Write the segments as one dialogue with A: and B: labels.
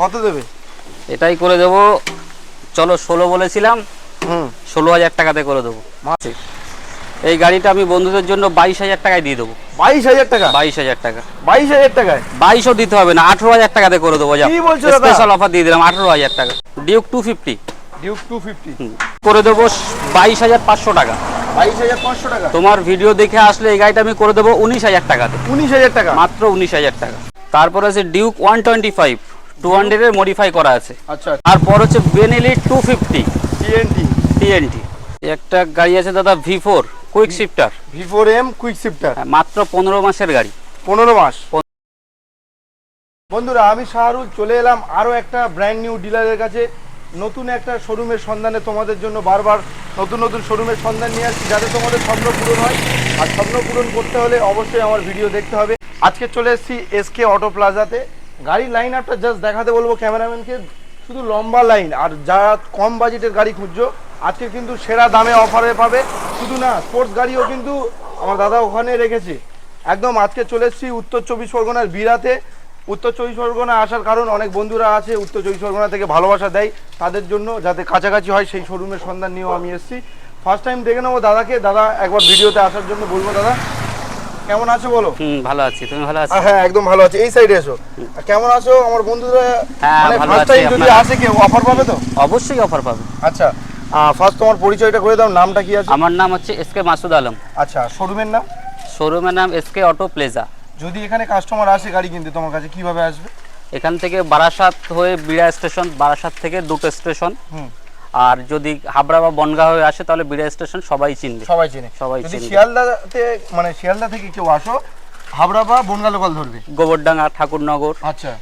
A: কত দেবে?
B: এটাই করে দেবো। চলো ষোলো বলেছিলাম।
A: হুম।
B: ষোলো হাজার টাকাতে করে দেবো।
A: মাসে
B: এই গাড়িটা আমি বন্ধুদের জন্য বাইশ হাজার টাকায় দিয়ে দেবো।
A: বাইশ হাজার টাকা?
B: বাইশ হাজার টাকা।
A: বাইশ হাজার টাকায়?
B: বাইশও দিতে হবে না আঠেরো হাজার টাকাতে করে দেবো? স্পেশাল অফার দিয়ে দিলাম আঠেরো হাজার টাকা। Duke two fifty
A: Duke two fifty
B: করে দেবো বাইশ হাজার পাঁচশো টাকা।
A: বাইশ হাজার পাঁচশো টাকা?
B: তোমার ভিডিও দেখে আসলে এই গাড়িটা আমি করে দেবো উনিশ হাজার টাকাতে।
A: উনিশ হাজার টাকা?
B: মাত্র উনিশ হাজার টাকা। তারপর আছে Duke one twenty five two হান্ড্রেডের মডিফাই করা আছে।
A: আচ্ছা
B: তারপর হচ্ছে Benelli two fifty
A: TNT
B: TNT একটা গাড়ি আছে দাদা V four quick shifter
A: V four M quick shifter
B: মাত্র পনেরো মাসের গাড়ি।
A: পনেরো মাস। বন্ধুরা আমি শাহরুল চলে এলাম আরও একটা ব্র্যান্ড নিউ ডিলারের কাছে। নতুন একটা শোরুমের সন্ধানে তোমাদের জন্য বারবার নতুন নতুন শোরুমের সন্ধান নিয়ে আসছি যাতে তোমাদের স্বপ্ন পূরণ হয়। আর স্বপ্ন পূরণ করতে হলে অবশ্যই আমার ভিডিও দেখতে হবে। আজকে চলে এসেছি এসকে অটো প্লাজাতে গাড়ির লাইন আপটা জাস্ট দেখাতে বলব ক্যামেরাম্যানকে শুধু লম্বা লাইন আর যারা কম বাজেটের গাড়ি খুঁজছো, আজকে কিন্তু সেরা দামে অফারে পাবে। শুধু না স্পোর্টস গাড়িও কিন্তু আমার দাদা ওখানে রেখেছে। একদম আজকে চলে এসেছি উত্তর চব্বিশ পরগনার বিরাতে। উত্তর চব্বিশ পরগনা আসার কারণ অনেক বন্ধুরা আছে, উত্তর চব্বিশ পরগনা থেকে ভালোবাসা দেয় তাদের জন্য, যাতে কাছাকাছি হয় সেই শোরুমের সন্ধান নিয়েও আমি এসেছি। ফার্স্ট টাইম দেখে নেব দাদাকে, দাদা একবার ভিডিওতে আসার জন্য বলব দাদা। কেমন আছো বলো?
B: হুম ভালো আছি। তুমি ভালো আছো?
A: হ্যাঁ একদম ভালো আছি। এই সাইডে এসো। কেমন আছো? আমার বন্ধুরা
B: হ্যাঁ,
A: মানে
B: ভালো
A: ফার্স্ট
B: আছি,
A: টাইম যদি আসে কেউ অফার পাবে তো?
B: অবশ্যই অফার পাবে।
A: আচ্ছা ফার্স্ট তোমার পরিচয়টা করে দাও নামটা কি আছে?
B: আমার নাম হচ্ছে এস কে মাসুদ আলম।
A: আচ্ছা শোরুমের নাম?
B: শোরুমের নাম এস কে অটো প্লেজা।
A: যদি এখানে কাস্টমার আসে গাড়ি কিনতে তোমার কাছে কীভাবে আসবে?
B: এখান থেকে বারাসাত হয়ে বিড়া স্টেশন বারাসাত থেকে দুটো স্টেশন।
A: হুম।
B: আর যদি হাবড়া বা বনগাঁ হয়ে আসে তাহলে বিড়া স্টেশন সবাই চিনবে।
A: সবাই চিনে।
B: সবাই
A: যদি। শিয়ালদাতে মানে শিয়ালদা থেকে কেউ আসো হাবড়া বা বনগা লোকাল ধরবে।
B: গোবরডাঙ্গা ঠাকুরনগর।
A: আচ্ছা।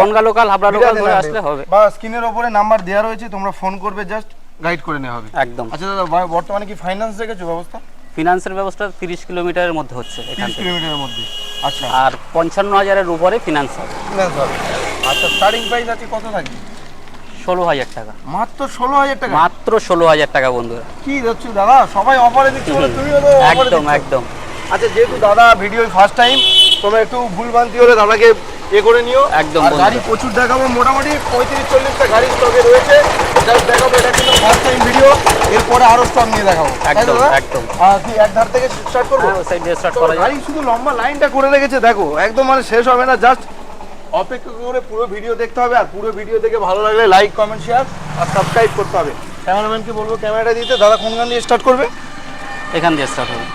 B: বনগাঁ লোকাল হাবড়া লোকাল ধরে আসলে হবে।
A: বা স্ক্রিনের ওপরে নাম্বার দেওয়া রয়েছে তোমরা ফোন করবে জাস্ট গাইড করে নেওয়া হবে।
B: একদম।
A: আচ্ছা দাদা বর্তমানে কি ফাইন্যান্স রেখেছো ব্যবস্থা?
B: ফিনান্সের ব্যবস্থা তিরিশ কিলোমিটারের মধ্যে হচ্ছে এখান
A: তিরিশ কিলোমিটারের মধ্যে। আচ্ছা।
B: আর পঞ্চান্ন হাজারের উপরে ফিনান্স হবে।
A: ফিনান্স হবে। আচ্ছা স্টার্টিং প্রাইস আছে কত থাকবে?
B: ষোলো হাজার টাকা।
A: মাত্র ষোলো হাজার টাকা?
B: মাত্র ষোলো হাজার টাকা বন্ধুরা।
A: কি যাচ্ছ দাদা? সবাই অফারে দিচ্ছে
B: একদম একদম।
A: আচ্ছা যেহেতু দাদা ভিডিও ফার্স্ট টাইম তোমরা একটু ভুলভ্রান্তি হলে দাদাকে এ করে নিও।
B: একদম
A: গাড়ি প্রচুর দেখাবো। মোটামুটি পঁয়ত্রিশ চল্লিশটা গাড়ি স্টকে রয়েছে। দেখাবো এটা কিন্তু ফার্স্ট টাইম ভিডিও এরপরে আরও স্টক নিয়ে দেখাবো।
B: একদম, একদম।
A: কি এক ধার থেকে স্টার্ট করব?
B: সাইড দিয়ে স্টার্ট করা
A: গাড়ি শুধু লম্বা লাইনটা করে রেখেছে দেখো। একদম মানে শেষ হবে না জাস্ট অপেক্ষা করে পুরো ভিডিও দেখতে হবে আর পুরো ভিডিও দেখে ভালো লাগলে লাইক কমেন্ট শেয়ার আর সাবস্ক্রাইব করতে হবে। ক্যামেরাম্যানকে বলব ক্যামেরাটা দিতে দাদা কোন গান দিয়ে স্টার্ট করবে?
B: এখান দিয়ে স্টার্ট হবে।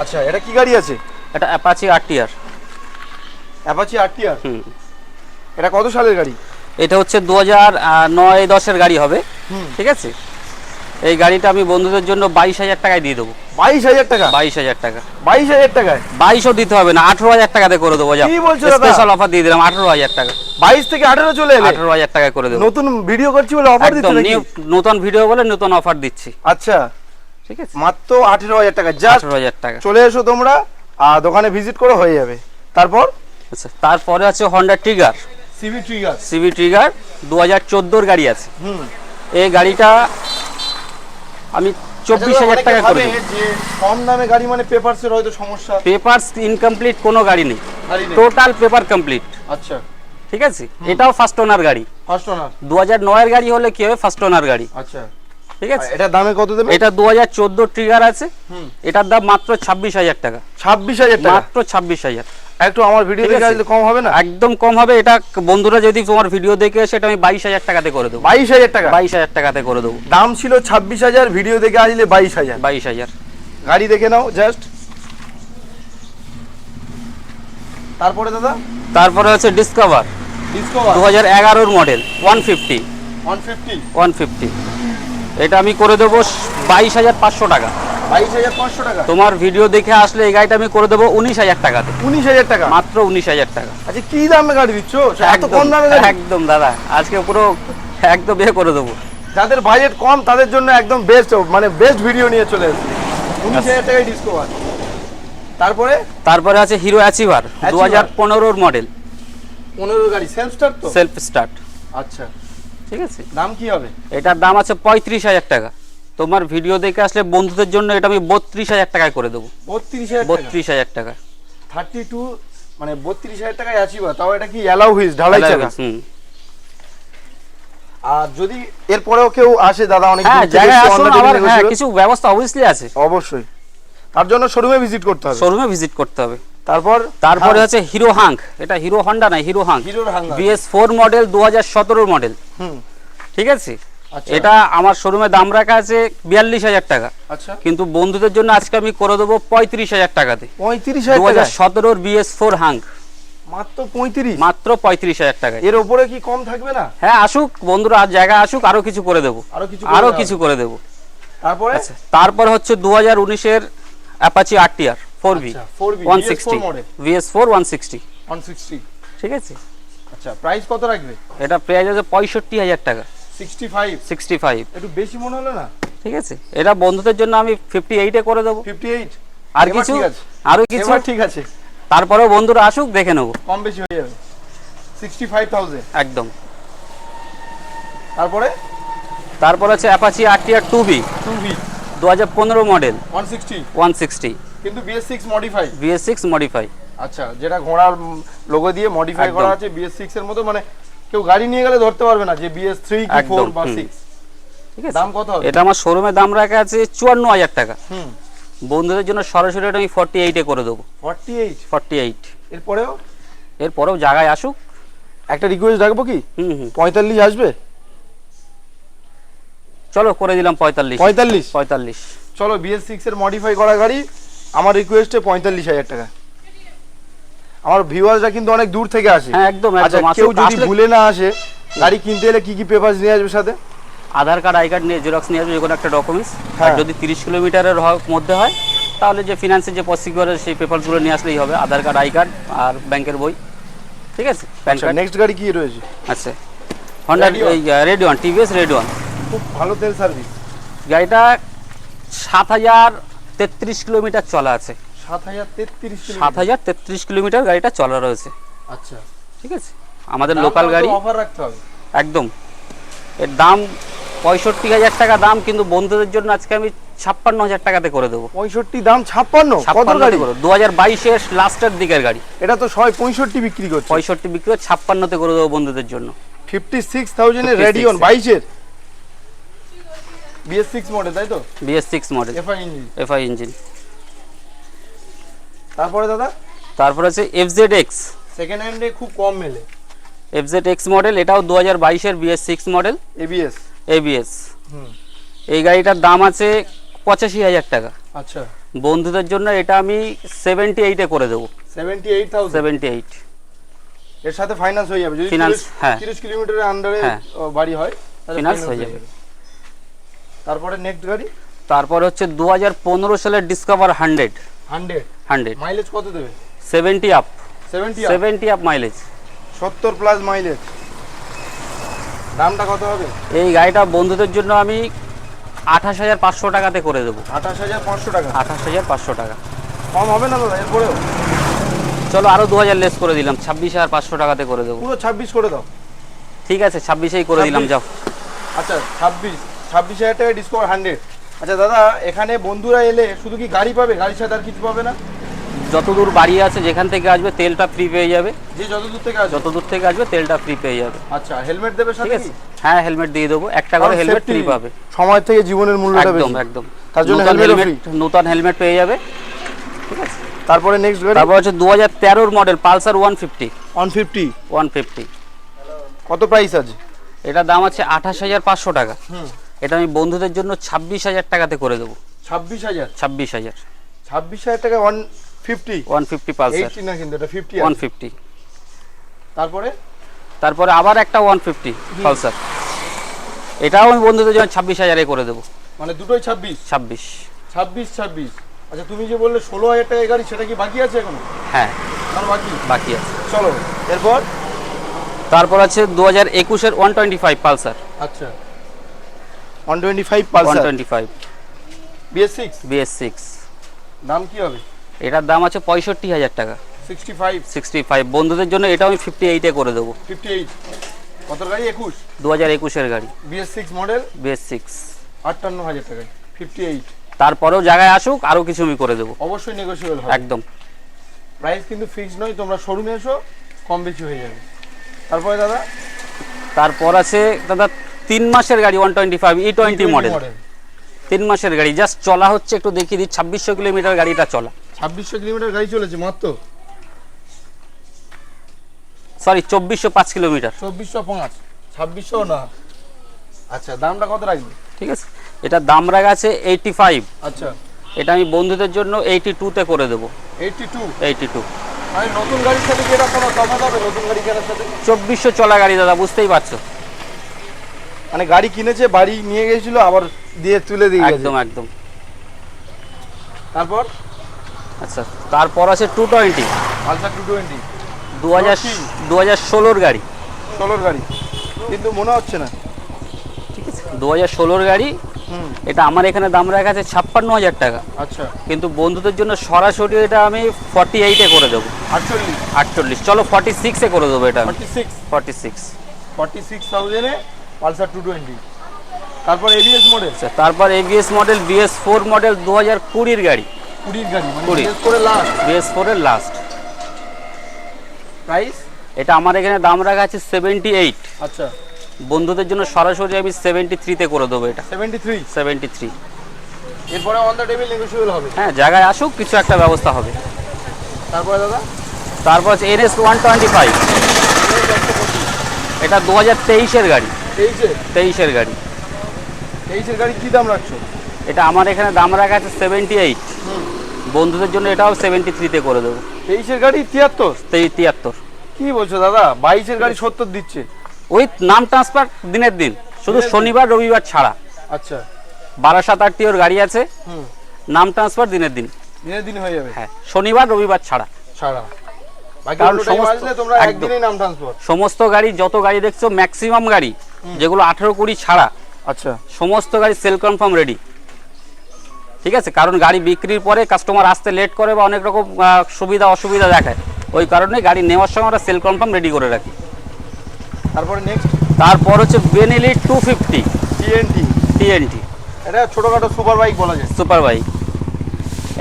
A: আচ্ছা এটা কি গাড়ি আছে?
B: এটা অ্যাপাচি আরটিআর
A: অ্যাপাচি আরটিআর
B: হুম।
A: এটা কত সালের গাড়ি?
B: এটা হচ্ছে দু হাজার নয় দশের গাড়ি হবে। ঠিক আছে? এই গাড়িটা আমি বন্ধুদের জন্য বাইশ হাজার টাকায় দিয়ে দেবো।
A: বাইশ হাজার টাকা?
B: বাইশ হাজার টাকা।
A: বাইশ হাজার টাকায়?
B: বাইশও দিতে হবে না আঠেরো হাজার টাকাতে করে দেবো যা
A: কি বলছো?
B: স্পেশাল অফার দিয়ে দিলাম আঠেরো হাজার টাকা।
A: বাইশ থেকে আঠেরো চলে এলে?
B: আঠেরো হাজার টাকায় করে দেবো।
A: নতুন ভিডিও করছি বলে অফার দিচ্ছে
B: নতুন ভিডিও বলে নতুন অফার দিচ্ছি।
A: আচ্ছা।
B: ঠিক আছে।
A: মাত্র আঠেরো হাজার টাকা। জাস্ট
B: আঠেরো হাজার টাকা।
A: চলে এসো তোমরা আর দোকানে ভিজিট করে হয়ে যাবে। তারপর?
B: আচ্ছা তারপরে আছে Honda Trigger
A: CV Trigger
B: CB Trigger দু হাজার চোদ্দোর গাড়ি আছে।
A: হুম।
B: এই গাড়িটা আমি চব্বিশ
A: আচ্ছা,
B: হাজার টাকা করে
A: কম দামে গাড়ি মানে পেপারসের হয়তো সমস্যা।
B: পেপারস ইনকমপ্লিট কোনো গাড়ি নেই।
A: গাড়ি নেই।
B: টোটাল পেপার কমপ্লিট
A: আচ্ছা।
B: ঠিক আছে? এটাও ফার্স্ট ওনার গাড়ি।
A: ফার্স্ট ওনার
B: দু হাজার নয়ের গাড়ি হলে কি হবে? ফার্স্ট ওনার গাড়ি।
A: আচ্ছা।
B: ঠিক আছে?
A: এটা দামে কত দেবে?
B: এটা দু হাজার চোদ্দ ট্রিগার আছে।
A: হুম।
B: এটার দাম মাত্র ছাব্বিশ হাজার টাকা।
A: ছাব্বিশ হাজার টাকা?
B: মাত্র ছাব্বিশ হাজার।
A: একটু আমার ভিডিও দেখে আসলে কম হবে না?
B: একদম কম হবে। এটা বন্ধুরা যদি তোমার ভিডিও দেখে সেটা আমি বাইশ হাজার টাকাতে করে দেবো।
A: বাইশ হাজার টাকা?
B: বাইশ হাজার টাকাতে করে দেবো।
A: দাম ছিল ছাব্বিশ হাজার ভিডিও দেখে আসলে বাইশ হাজার।
B: বাইশ হাজার।
A: গাড়ি দেখে নাও জাস্ট তারপরে দাদা?
B: তারপরে হচ্ছে ডিসকভার
A: ডিসকভার
B: দু হাজার এগারোর model one fifty
A: one fifty
B: one fifty এটা আমি করে দেবো বাইশ হাজার পাঁচশো টাকা।
A: বাইশ হাজার পাঁচশো টাকা?
B: তোমার ভিডিও দেখে আসলে এই গাড়িটা আমি করে দেবো উনিশ হাজার টাকাতে।
A: উনিশ হাজার টাকা?
B: মাত্র উনিশ হাজার টাকা।
A: আচ্ছা কি দামে গাড়ি দিচ্ছ? এত কম
B: একদম
A: দামে
B: একদম দাদা আজকে পুরো একদম বিয়ে করে দেবো।
A: যাদের বাজেট কম তাদের জন্য একদম বেস্ট মানে বেস্ট ভিডিও নিয়ে চলে এসেছে। উনিশ হাজার টাকায় ডিসকভার তারপরে?
B: তারপরে আছে হিরো অ্যাচিভার দু হাজার পনেরোর মডেল
A: পনেরো গাড়ি সেলফ স্টার্ট তো?
B: সেলফ স্টার্ট
A: আচ্ছা।
B: ঠিক আছে?
A: দাম কি হবে?
B: এটার দাম আছে পঁয়ত্রিশ হাজার টাকা। তোমার ভিডিও দেখে আসলে বন্ধুদের জন্য এটা আমি বত্রিশ হাজার টাকায় করে দেবো।
A: বত্রিশ হাজার
B: বত্রিশ হাজার টাকা।
A: থার্টি টু মানে বত্রিশ হাজার টাকায় আছি বা তাও এটা কি অ্যালাউ হুইজ ঢালাই চাকা? আর যদি এরপরেও কেউ আসে দাদা অনেক
B: হ্যাঁ জায়গায় আসুন আবার হ্যাঁ। কিছু ব্যবস্থা অবভিয়াসলি আছে।
A: অবশ্যই। তার জন্য শোরুমে ভিজিট করতে হবে।
B: শোরুমে ভিজিট করতে হবে।
A: তারপর
B: তারপরে হচ্ছে হিরো হাঙ্ক। এটা হিরো হন্ডা না হিরো হাঙ্ক।
A: হিরোর
B: বিএস ফোর মডেল দু হাজার সতেরোর মডেল।
A: হুম।
B: ঠিক আছে?
A: আচ্ছা।
B: এটা আমার শোরুমে দাম রাখা আছে বিয়াল্লিশ হাজার টাকা।
A: আচ্ছা।
B: কিন্তু বন্ধুদের জন্য আজকে আমি করে দেবো পঁয়ত্রিশ হাজার টাকাতে।
A: পঁয়ত্রিশ
B: দু
A: হাজার
B: সতেরোর বিএস ফোর হাঙ্ক।
A: মাত্র পঁয়ত্রিশ?
B: মাত্র পঁয়ত্রিশ হাজার টাকা।
A: এর উপরে কি কম থাকবে না?
B: হ্যাঁ আসুক বন্ধুরা আর জায়গা আসুক আরও কিছু করে দেবো।
A: আরও কিছু
B: আরও
A: করে
B: কিছু করে দেবো।
A: তারপরে?
B: আচ্ছা তারপর হচ্ছে দু হাজার উনিশের অ্যাপাচি আরটিআর ফোর বি
A: আচ্ছা 4B,
B: one
A: BS4
B: sixty
A: model।
B: VS four one sixty
A: 160
B: ঠিক আছে?
A: আচ্ছা প্রাইস কত রাখবে?
B: এটা প্রাইস আছে পঁয়ষট্টি হাজার টাকা।
A: 65
B: সিক্সটি ফাইভ
A: একটু বেশি মনে হলো না?
B: ঠিক আছে? এটা বন্ধুদের জন্য আমি ফিফটি এইটে করে দেবো।
A: 58
B: আর কিছু। আরও কিছু?
A: ঠিক আছে।
B: তারপরেও বন্ধুরা আসুক দেখে নেব।
A: কম বেশি হয়ে যাবে। 65000
B: একদম।
A: তারপরে?
B: তারপর আছে অ্যাপাচি আর আরটিআর টু বি
A: 2B
B: দু হাজার পনেরো মডেল।
A: 160
B: ওয়ান সিক্সটি
A: কিন্তু BS6 modify
B: BS six modify
A: আচ্ছা যেটা ঘোড়ার লোগো দিয়ে মডিফাই করা আছে BS6 এর মতো মানে কেউ গাড়ি নিয়ে গেলে ধরতে পারবে না যে BS3 কি
B: একদম,
A: 4 বা 6
B: ঠিক আছে।
A: দাম কত হবে?
B: এটা আমার শোরুমে দাম রাখা আছে চুয়ান্ন হাজার টাকা।
A: হুম।
B: বন্ধুদের জন্য সরাসরি এটা আমি ফর্টি এইটে করে দেবো।
A: 48
B: ফর্টি এইট
A: এরপরেও?
B: এরপরেও জায়গায় আসুক।
A: একটা রিকোয়েস্ট রাখব কি?
B: হুম হুম।
A: 45 আসবে?
B: চলো করে দিলাম পঁয়তাল্লিশ।
A: 45
B: পঁয়তাল্লিশ।
A: চলো BS6 এর মডিফাই করা গাড়ি। আমার রিকোয়েস্টে 45000 টাকা। আমার ভিউয়ার্সরা কিন্তু অনেক দূর থেকে আসে।
B: হ্যাঁ একদম
A: আচ্ছা
B: একদম।
A: কেউ যদি ভুলে না আসে গাড়ি কিনতে এলে কি কি পেপারস নিয়ে আসবে সাথে?
B: আধার কার্ড আই কার্ড নিয়ে জেরক্স নিয়ে আসবে যে কোনো একটা ডকুমেন্টস আর
A: হ্যাঁ।
B: যদি তিরিশ কিলোমিটারের মধ্যে হয় তাহলে যে ফিনান্সের যে প্রসিকিউর সেই পেপারসগুলো নিয়ে আসলেই হবে। আধার কার্ড আই কার্ড আর ব্যাংকের বই। ঠিক আছে? প্যান কার্ড
A: নেক্সট গাড়ি কি রয়েছে?
B: আচ্ছা। Honda Radeon TVS Radeon
A: খুব ভালো তেল সার্ভিস
B: গাড়িটা সাত হাজার তেত্রিশ কিলোমিটার চলা আছে।
A: সাত হাজার তেত্রিশ
B: কিলোমিটার। গাড়িটা চলা রয়েছে।
A: আচ্ছা।
B: ঠিক আছে? আমাদের লোকাল গাড়ি।
A: অফার রাখতে হবে।
B: একদম। এর দাম পঁয়ষট্টি হাজার টাকা দাম কিন্তু বন্ধুদের জন্য আজকে আমি ছাপ্পান্ন হাজার টাকাতে করে দেবো।
A: পঁয়ষট্টি দাম ছাপ্পান্ন? কত
B: ছাপ্পান্ন
A: গাড়ি?
B: করে। দু হাজার বাইশের লাস্টের দিকের গাড়ি।
A: এটা তো সবাই পঁয়ষট্টি বিক্রি করছে।
B: পঁয়ষট্টি বিক্রি করে ছাপ্পান্নতে করে দেবো বন্ধুদের জন্য।
A: ফিফটি সিক্স থাউজেন্ডের
B: 56
A: রেডিয়ন বাইশের। বিএস সিক্স মডেল তাই তো?
B: BS six model
A: FI engine
B: FI engine
A: তারপরে দাদা?
B: তারপর আছে এফজেড এক্স
A: সেকেন্ড হ্যান্ডে খুব কম মেলে।
B: এফজেড এক্স মডেল এটাও দু হাজার বাইশের বিএস সিক্স মডেল
A: এবিএস
B: এই গাড়িটার দাম আছে পঁচাশি হাজার টাকা।
A: আচ্ছা।
B: বন্ধুদের জন্য এটা আমি সেভেন্টি এইটে করে দেবো।
A: সেভেন্টি এইট
B: সেভেন্টি এইট
A: এর সাথে ফাইন্যান্স হয়ে যাবে। যদি
B: Finance, হ্যাঁ।
A: তিরিশ কিলোমিটারের আন্ডারে
B: হ্যাঁ।
A: বাড়ি হয়
B: finance হয়ে যাবে।
A: তারপরে নেক্সট গাড়ি?
B: তারপর হচ্ছে দু হাজার পনেরো সালের Discover hundred
A: hundred
B: hundred
A: mileage কত দেবে?
B: Seventy up
A: seventy
B: seventy up mileage
A: সত্তর প্লাস মাইলেজ দামটা কত হবে?
B: এই গাড়িটা বন্ধুদের জন্য আমি আঠাশ হাজার পাঁচশো টাকাতে করে দেবো।
A: আঠাশ হাজার পাঁচশো টাকা?
B: আঠাশ হাজার পাঁচশো টাকা।
A: কম হবে না দাদা এরপরেও?
B: চলো আরও দু হাজার লেস করে দিলাম ছাব্বিশ হাজার পাঁচশো টাকাতে করে দেবো।
A: পুরো ছাব্বিশ করে দাও।
B: ঠিক আছে ছাব্বিশেই করে দিলাম যাও।
A: আচ্ছা ছাব্বিশ। ছাব্বিশ হাজার টাকা ডিসকাউন্ট হান্ড্রেড আচ্ছা দাদা এখানে বন্ধুরা এলে শুধু কি গাড়ি পাবে? গাড়ির সাথে আর কিছু পাবে না?
B: যত দূর বাড়ি আছে যেখান থেকে আসবে তেলটা ফ্রি পেয়ে যাবে।
A: যে যত দূর থেকে আসবে?
B: যত দূর থেকে আসবে তেলটা ফ্রি পেয়ে যাবে।
A: আচ্ছা হেলমেট দেবে
B: ঠিক
A: সাথে
B: হ্যাঁ হেলমেট দিয়ে দেবো। একটা করে হেলমেট ফ্রি পাবে।
A: সময় থেকে জীবনের মূল্যটা
B: একদম একদম।
A: তার জন্য
B: নতুন হেলমেট নতুন হেলমেট পেয়ে যাবে।
A: তারপরে নেক্সট গাড়ি
B: তারপর হচ্ছে দু হাজার তেরোর model Pulsar one fifty
A: one fifty
B: one fifty
A: কত প্রাইস আছে
B: এটার দাম আছে আঠাশ হাজার পাঁচশো টাকা।
A: হুম।
B: এটা আমি বন্ধুদের জন্য ছাব্বিশ হাজার টাকাতে করে দেবো।
A: ছাব্বিশ হাজার?
B: ছাব্বিশ হাজার।
A: ছাব্বিশ হাজার টাকা one fifty
B: one fifty Pulsar
A: না কিন্তু এটা ফিফটি
B: ওয়ান ফিফটি
A: তারপরে?
B: তারপরে আবার একটা ওয়ান ফিফটি পালসার। এটাও আমি বন্ধুদের জন্য ছাব্বিশ হাজারে করে দেবো।
A: মানে দুটোই ছাব্বিশ?
B: ছাব্বিশ।
A: ছাব্বিশ ছাব্বিশ। আচ্ছা তুমি যে বললে ষোলো হাজার টাকা গাড়ি সেটা কি বাকি আছে এখনও?
B: হ্যাঁ।
A: আর বাকি।
B: বাকি আছে।
A: চলো এরপর?
B: তারপর আছে দু হাজার একুশের ওয়ান টোয়েন্টি ফাইভ পালসার।
A: আচ্ছা। পালসার সিক্স দাম কি হবে?
B: এটার দাম আছে পঁয়ষট্টি হাজার টাকা।
A: সিক্সটি ফাইভ
B: সিক্সটি ফাইভ বন্ধুদের জন্য এটাও আমি করে দেবো।
A: কত গাড়ি?
B: গাড়ি।
A: মডেল
B: বিএস সিক্স
A: আটান্ন হাজার টাকা ফিফটি এইট
B: তারপরেও জায়গায় আসুক আরও কিছু আমি করে দেবো।
A: অবশ্যই হবে।
B: একদম।
A: প্রাইস কিন্তু ফিক্সড নয় তোমরা শোরুমে এসো কম বেশি হয়ে যাবে। তারপরে দাদা?
B: তারপর আছে দাদা তিন মাসের গাড়ি one twenty five E twenty model তিন মাসের গাড়ি। জাস্ট চলা হচ্ছে একটু দেখিয়ে দিই ছাব্বিশশো কিলোমিটার গাড়িটা চলা।
A: ছাব্বিশশো কিলোমিটার গাড়ি চলেছে মাত্র?
B: সরি চব্বিশশো পাঁচ কিলোমিটার।
A: চব্বিশশো পাঁচ ছাব্বিশশো না। আচ্ছা দামটা কত রাখবে?
B: ঠিক আছে। এটার দাম রাখা আছে এইটি ফাইভ
A: আচ্ছা।
B: এটা আমি বন্ধুদের জন্য এইটি টুতে করে দেবো।
A: এইটটি টু
B: এইটি টু
A: নতুন গাড়ির সাথে কি এটা কোনো তফাৎ হবে নতুন গাড়ি কেনার সাথে?
B: চব্বিশশো চলা গাড়ি দাদা বুঝতেই পারছ।
A: মানে গাড়ি কিনেছে বাড়ি নিয়ে গেছিল আবার দিয়ে তুলে দিয়ে
B: একদম একদম।
A: তারপর?
B: আচ্ছা তারপর আছে two twenty
A: Pulsar two twenty
B: দু হাজার দু হাজার ষোলোর গাড়ি।
A: ষোলোর গাড়ি। কিন্তু মনে হচ্ছে না।
B: ঠিক আছে দু হাজার ষোলোর গাড়ি। এটা আমার এখানে দাম রাখা আছে ছাপ্পান্ন হাজার টাকা।
A: আচ্ছা।
B: কিন্তু বন্ধুদের জন্য সরাসরি এটা আমি ফর্টি এইটে করে দেবো।
A: আটচল্লিশ।
B: আটচল্লিশ চলো ফর্টি সিক্সে করে দেবো এটা
A: forty six
B: forty six
A: forty six থাউজেন্ডে Pulsar two twenty তারপর এবিএস মডেল
B: আচ্ছা তারপর ABS model BS four model দু হাজার কুড়ির গাড়ি।
A: কুড়ির গাড়ি মানে
B: কুড়ি।
A: বিশেষ করে লাস্ট
B: বিএস ফোরের লাস্ট
A: প্রাইস
B: এটা আমার এখানে দাম রাখা আছে সেভেন্টি এইট
A: আচ্ছা।
B: বন্ধুদের জন্য সরাসরি আমি সেভেন্টি থ্রিতে করে দেবো এটা।
A: সেভেন্টি থ্রি
B: সেভেন্টি থ্রি
A: এরপরে অন দ্য টেবিল নেগোসিয়েবল হবে।
B: হ্যাঁ জায়গায় আসুক কিছু একটা ব্যবস্থা হবে।
A: তারপরে দাদা?
B: তারপর এনএস ওয়ান টোয়েন্টি ফাইভ এটা দু হাজার তেইশের গাড়ি। তেইশের গাড়ি।
A: তেইশের গাড়ি কি দাম রাখছো?
B: এটা আমার এখানে দাম রাখা আছে সেভেন্টি এইট বন্ধুদের জন্য এটাও সেভেন্টি থ্রিতে করে দেবো।
A: তেইশের গাড়ি তিয়াত্তর?
B: তিয়াত্তর।
A: কি বলছো দাদা? বাইশের গাড়ি সত্তর দিচ্ছে।
B: ওই নাম ট্রান্সফার দিনের দিন। শুধু শনিবার রবিবার ছাড়া।
A: আচ্ছা।
B: বারো সাত আটটিওর গাড়ি আছে। নাম ট্রান্সফার দিনের দিন।
A: দিনের দিন হয়ে যাবে?
B: হ্যাঁ শনিবার রবিবার ছাড়া।
A: ছাড়া।
B: কারণ সমস্ত গাড়ি যত গাড়ি দেখছ ম্যাক্সিমাম গাড়ি। যেগুলো আঠেরো কুড়ি ছাড়া
A: আচ্ছা।
B: সমস্ত গাড়ি সেল কনফার্ম রেডি ঠিক আছে? কারণ গাড়ি বিক্রির পরে কাস্টমার আসতে লেট করে বা অনেক রকম সুবিধা অসুবিধা দেখায়। ওই কারণে গাড়ি নেওয়ার সময় আমরা সেল কনফার্ম রেডি করে রাখি।
A: তারপরে নেক্সট
B: তারপর হচ্ছে Benelli two fifty
A: TNT
B: TNT
A: এটা ছোটোখাটো সুপার বাইক বলা যায়।
B: সুপার বাইক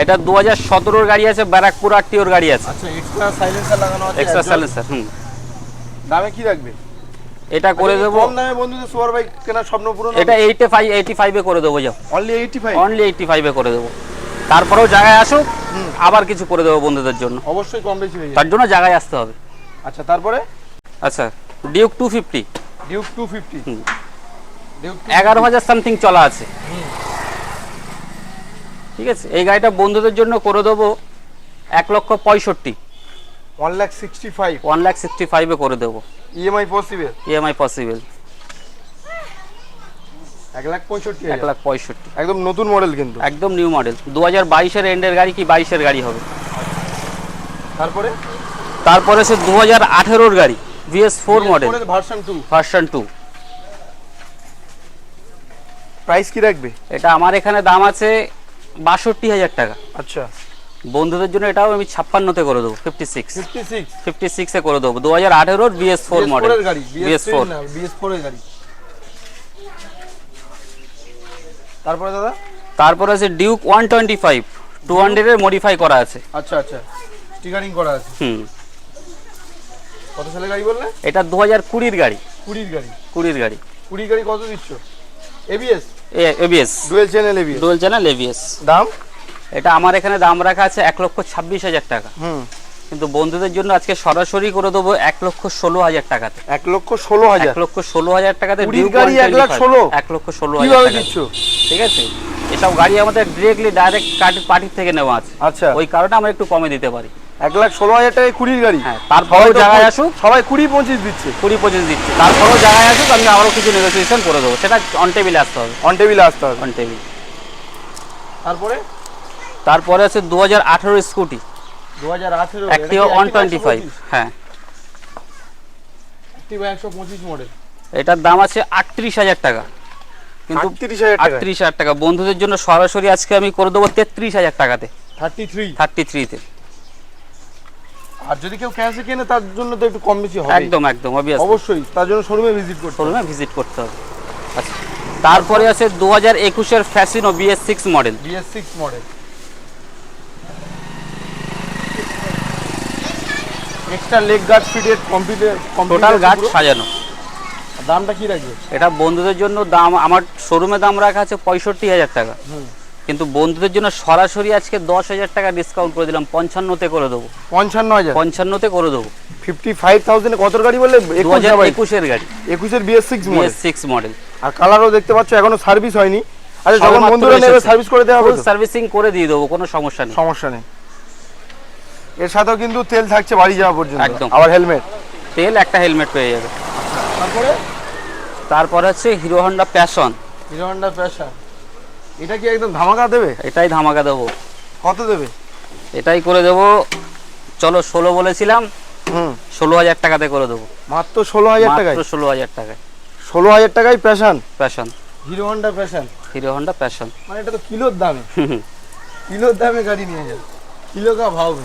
B: এটা দু হাজার সতেরোর গাড়ি আছে ব্যারাকপুর আটটিওর গাড়ি আছে।
A: আচ্ছা এক্সট্রা সাইলেন্সার লাগানো আছে
B: এক্সট্রা। সাইলেন্সার হুম।
A: দামে কি রাখবে?
B: এটা করে
A: আচ্ছা,
B: দেবো।
A: কম দামে বন্ধুদের সুপার বাইক কেনার স্বপ্ন পূরণ
B: এটা এইটে ফাইভ এইটি ফাইভে করে দেবো যাও।
A: Only eighty five
B: only eighty ফাইভে করে দেবো। তারপরেও জায়গায় আসুক আবার কিছু করে দেবো বন্ধুদের জন্য।
A: অবশ্যই কম বেশি হয়ে
B: তার জন্য জায়গায় আসতে হবে।
A: আচ্ছা তারপরে?
B: আচ্ছা Duke two fifty
A: Duke two fifty
B: হুম।
A: ডিউক
B: এগারো হাজার সামথিং চলা আছে। ঠিক আছে? এই গাড়িটা বন্ধুদের জন্য করে দেবো এক লক্ষ পঁয়ষট্টি।
A: One lakh sixty five.
B: One lakh sixty ফাইভে করে দেবো।
A: ইএমআই পসিবল
B: ইএমআই পসিবল
A: এক লাখ পঁয়ষট্টি
B: এক লাখ পঁয়ষট্টি।
A: একদম নতুন মডেল কিন্তু।
B: একদম নিউ মডেল দু হাজার বাইশের এন্ডের গাড়ি কি বাইশের গাড়ি হবে?
A: তারপরে?
B: তারপরে সে দু হাজার আঠেরোর গাড়ি VS four model
A: version two
B: version two
A: price কি রাখবে?
B: এটা আমার এখানে দাম আছে বাষট্টি হাজার টাকা।
A: আচ্ছা।
B: বন্ধুদের জন্য এটাও আমি ছাপ্পান্নতে করে দেবো ফিফটি সিক্স
A: ফিফটি সিক্স
B: করে দেবো দু হাজার আঠেরোর BS four model BS four
A: BS four এর গাড়ি তারপরে দাদা?
B: তারপর আছে Duke one twenty five two হান্ড্রেডের মডিফাই করা আছে।
A: আচ্ছা আচ্ছা স্টিকারিং করা আছে।
B: হুম।
A: কত সালের গাড়ি বললে?
B: এটা দু হাজার কুড়ির গাড়ি।
A: কুড়ির গাড়ি।
B: কুড়ির গাড়ি।
A: কুড়ি গাড়ি কত দিচ্ছ? ABS
B: ABS
A: dual channel ABS
B: dual channel ABS
A: দাম?
B: এটা আমার এখানে দাম রাখা আছে এক লক্ষ ছাব্বিশ হাজার টাকা। কিন্তু বন্ধুদের জন্য আজকে সরাসরি করে দেবো এক লক্ষ ষোলো হাজার টাকাতে।
A: এক লক্ষ ষোলো হাজার।
B: এক লক্ষ ষোলো হাজার টাকাতে
A: গাড়ি এক লাখ ষোলো?
B: এক লক্ষ ষোলো হাজার
A: কীভাবে
B: টাকা
A: দিচ্ছ?
B: ঠিক আছে? এসব গাড়ি আমাদের ডিরেক্টলি ডাইরেক্ট পার্টির থেকে নেওয়া আছে।
A: আচ্ছা।
B: ওই কারণে আমরা একটু কমে দিতে পারি।
A: এক লাখ ষোলো হাজার টাকায় কুড়ির গাড়ি।
B: হ্যাঁ তারপরেও জায়গায় আসুক।
A: সবাই কুড়ি পঁচিশ দিচ্ছে।
B: কুড়ি পঁচিশ দিচ্ছে। তারপরেও জায়গায় আসুক আমি আবারও কিছু নেগোসিয়েশন করে দেবো। সেটা অন টেবিলে আসতে হবে।
A: অন টেবিলে আসতে হবে।
B: অন টেবিল
A: তারপরে?
B: তারপরে আছে দু হাজার আঠেরো স্কুটি
A: দু হাজার আঠেরো
B: ওয়ান টোয়েন্টি ফাইভ হ্যাঁ।
A: একশো পঁচিশ মডেল
B: এটার দাম আছে আটত্রিশ হাজার টাকা। কিন্তু
A: আটত্রিশ হাজার টাকা?
B: বন্ধুদের জন্য সরাসরি আজকে আমি করে দেবো তেত্রিশ হাজার টাকাতে।
A: থার্টি থ্রি
B: থার্টি থ্রিতে
A: আর যদি কেউ ক্যাশে কেনে তার জন্য তো একটু কম বেশি হবে।
B: একদম একদম
A: অবশ্যই তার জন্য শোরুমে ভিজিট করতে হবে।
B: শোরুমে ভিজিট করতে হবে। আচ্ছা। তারপরে আছে দু হাজার একুশের Fascino BS six model
A: BS six model extra leg guard fitted computer
B: total guard সাজানো।
A: দামটা কি রাখবে?
B: এটা বন্ধুদের জন্য দাম আমার শোরুমে দাম রাখা আছে পঁয়ষট্টি হাজার টাকা। কিন্তু বন্ধুদের জন্য সরাসরি আজকে দশ হাজার টাকা ডিসকাউন্ট করে দিলাম পঞ্চান্নতে করে দেবো।
A: পঞ্চান্ন হাজার?
B: পঞ্চান্নতে করে দেবো।
A: ফিফটি ফাইভ থাউজেন্ড কত গাড়ি বললে?
B: একুশের গাড়ি।
A: একুশের BS six model
B: BS six model
A: আর কালারও দেখতে পাচ্ছ এখনও সার্ভিস হয়নি। আচ্ছা যখন বন্ধুরা নেবে সার্ভিস করে দেওয়া হবে
B: সার্ভিসিং করে দিয়ে দেবো কোনো সমস্যা নেই।
A: সমস্যা নেই। এর সাথেও কিন্তু তেল থাকছে বাড়ি যাওয়া পর্যন্ত
B: একদম।
A: আবার হেলমেট।
B: তেল একটা হেলমেট পেয়ে যাবে।
A: তারপরে?
B: তারপর হচ্ছে Hero Honda Passion.
A: Hero Honda Passion. এটা কি একদম ধামাকা দেবে?
B: এটাই ধামাকা দেবো।
A: কত দেবে?
B: এটাই করে দেবো। চলো ষোলো বলেছিলাম।
A: হুম।
B: ষোলো হাজার টাকাতে করে দেবো।
A: মাত্র ষোলো হাজার টাকায়?
B: মাত্র ষোলো হাজার টাকায়।
A: ষোলো হাজার টাকায় Passion?
B: Passion.
A: Hero Honda Passion.
B: Hero Honda Passion.
A: মানে এটা তো কিলোর দামে। কিলোর দামে গাড়ি নিয়ে যাবে। কিলো কা ভাও।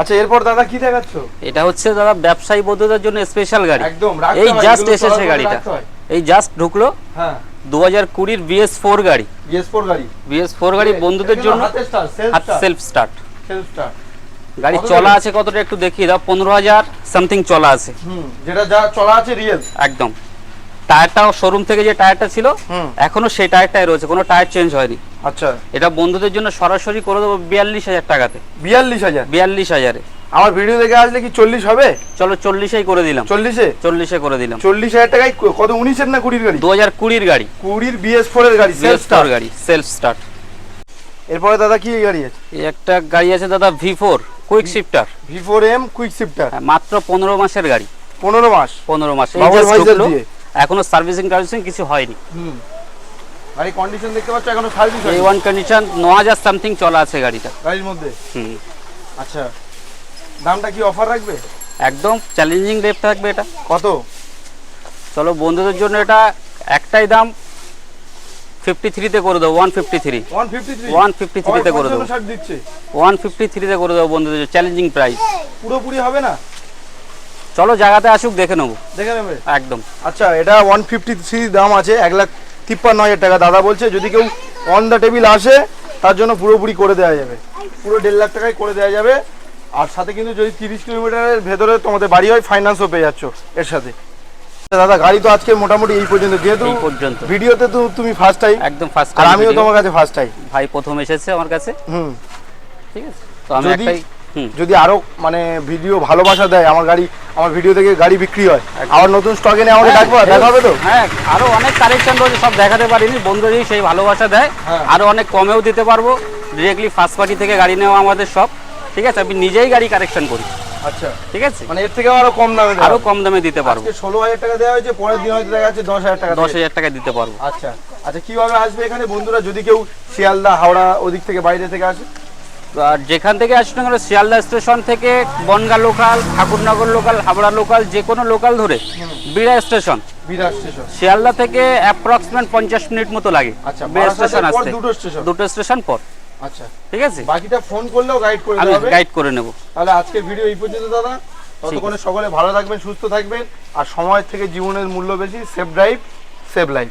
A: আচ্ছা এরপর দাদা কি দেখাচ্ছ?
B: এটা হচ্ছে দাদা ব্যবসায়ী বন্ধুদের জন্য স্পেশাল গাড়ি।
A: একদম
B: এই জাস্ট এসেছে গাড়িটা। এই জাস্ট ঢুকলো।
A: হ্যাঁ।
B: দু হাজার কুড়ির বিএস ফোর গাড়ি।
A: ইয়েস ফোর গাড়ি।
B: বিএস ফোর গাড়ি বন্ধুদের জন্য
A: সেলফ স্টার্ট
B: সেলফ স্টার্ট গাড়ি চলা আছে কতটা একটু দেখিয়ে দাও। পনেরো হাজার সামথিং চলা আছে।
A: হুম যেটা যা চলা আছে রিয়েল
B: একদম। টায়ারটাও শোরুম থেকে যে টায়ারটা ছিল এখনও সেই টায়ারটাই রয়েছে কোনো টায়ার চেঞ্জ হয়নি।
A: আচ্ছা।
B: এটা বন্ধুদের জন্য সরাসরি করে দেবো বিয়াল্লিশ হাজার টাকাতে।
A: বিয়াল্লিশ হাজার?
B: বিয়াল্লিশ হাজারে।
A: আমার ভিডিও দেখে আসলে কি চল্লিশ হবে?
B: চলো চল্লিশেই করে দিলাম।
A: চল্লিশে?
B: চল্লিশে করে দিলাম।
A: চল্লিশ হাজার টাকায় কত উনিশের না কুড়ির গাড়ি?
B: দু হাজার কুড়ির গাড়ি।
A: কুড়ির বিএস ফোর এর গাড়ি সেলফ স্টার্ট
B: গাড়ি সেলফ স্টার্ট
A: এরপরে দাদা কি গাড়ি আছে?
B: একটা গাড়ি আছে দাদা V four quick shifter
A: V four M quick shifter
B: মাত্র পনেরো মাসের গাড়ি।
A: পনেরো মাস।
B: পনেরো মাস। এখনও সার্ভিসিং টার্ভিসিং কিছু হয়নি।
A: হুম। গাড়ি কন্ডিশন দেখতে পাচ্ছ এখনও সার্ভিস
B: এই ওয়ান কন্ডিশন ন হাজার সামথিং চলা আছে গাড়িটা।
A: গাড়ির মধ্যে?
B: হুম।
A: আচ্ছা। দামটা কি অফার রাখবে?
B: একদম চ্যালেঞ্জিং রেট থাকবে এটা।
A: কত?
B: চলো বন্ধুদের জন্য এটা একটাই দাম ফিফটি থ্রিতে করে দেবো one fifty three
A: one fifty
B: থ্রিতে করে দেবো। ওয়ান ফিফটি থ্রিতে করে দেবো বন্ধুদের চ্যালেঞ্জিং প্রাইস
A: পুরোপুরি হবে না?
B: চলো জায়গাতে আসুক দেখে নেব।
A: দেখে নেবে?
B: একদম।
A: আচ্ছা এটা ওয়ান ফিফটি থ্রি দাম আছে এক লাখ তিপ্পান্ন হাজার টাকা। দাদা বলছে যদি কেউ অন দ্য টেবিল আসে তার জন্য পুরোপুরি করে দেওয়া যাবে। পুরো দেড় লাখ টাকায় করে দেওয়া যাবে। আর সাথে কিন্তু যদি তিরিশ কিলোমিটারের ভেতরে তোমাদের বাড়ি হয় ফাইন্যান্সও পেয়ে যাচ্ছ এর সাথে। দাদা গাড়ি তো আজকে মোটামুটি এই পর্যন্ত। যেহেতু
B: পর্যন্ত।
A: ভিডিওতে তো তুমি ফার্স্ট টাইম
B: একদম ফার্স্ট
A: আর আমিও তোমার কাছে ফার্স্ট টাইম
B: ভাই প্রথম এসেছে আমার কাছে।
A: হুম।
B: ঠিক আছে? তো আমি একটাই
A: যদি আরও মানে ভিডিও ভালোবাসা দেয় আমার গাড়ি আমার ভিডিও থেকে গাড়ি বিক্রি হয় আবার নতুন স্টক এনে আমাকে ডাকবো দেখা হবে তো?
B: হ্যাঁ আরও অনেক কালেকশন রয়েছে সব দেখাতে পারিনি বন্ধুরা যদি সেই ভালোবাসা দেয়
A: হ্যাঁ।
B: আরও অনেক কমেও দিতে পারব ডিরেক্টলি ফার্স্ট পার্টি থেকে গাড়ি নেওয়া আমাদের সব ঠিক আছে? আমি নিজেই গাড়ি কালেকশন করি।
A: আচ্ছা।
B: ঠিক আছে?
A: মানে এর থেকে আরও কম দামে
B: আরও কম দামে দিতে পারব।
A: ষোলো হাজার টাকা দেওয়া হয়েছে পরের দিন হয়তো দেখা যাচ্ছে দশ হাজার টাকা
B: দশ হাজার টাকা দিতে পারব।
A: আচ্ছা। আচ্ছা কীভাবে আসবে এখানে? বন্ধুরা যদি কেউ শিয়ালদা হাওড়া ওদিক থেকে বাইরে থেকে আসে
B: আর যেখান থেকে আসুন না কেন শিয়ালদা স্টেশন থেকে Bongaon local Thakurnagar local Habra local যে কোনো লোকাল ধরে বিড়া স্টেশন। শিয়ালদা থেকে অ্যাপ্রক্সিমেট পঞ্চাশ মিনিট মতো লাগে।
A: আচ্ছা
B: বিড়া স্টেশন আসতে।
A: দুটো স্টেশন?
B: দুটো স্টেশন পর।
A: আচ্ছা।
B: ঠিক আছে?
A: বাকিটা ফোন করলেও গাইড করে
B: আমি গাইড করে নেব।
A: তাহলে আজকের ভিডিও এই পর্যন্ত দাদা। ততক্ষণে সকলে ভালো থাকবেন সুস্থ থাকবেন আর সময় থেকে জীবনের মূল্য বেশি সেফ ড্রাইভ সেভ লাইফ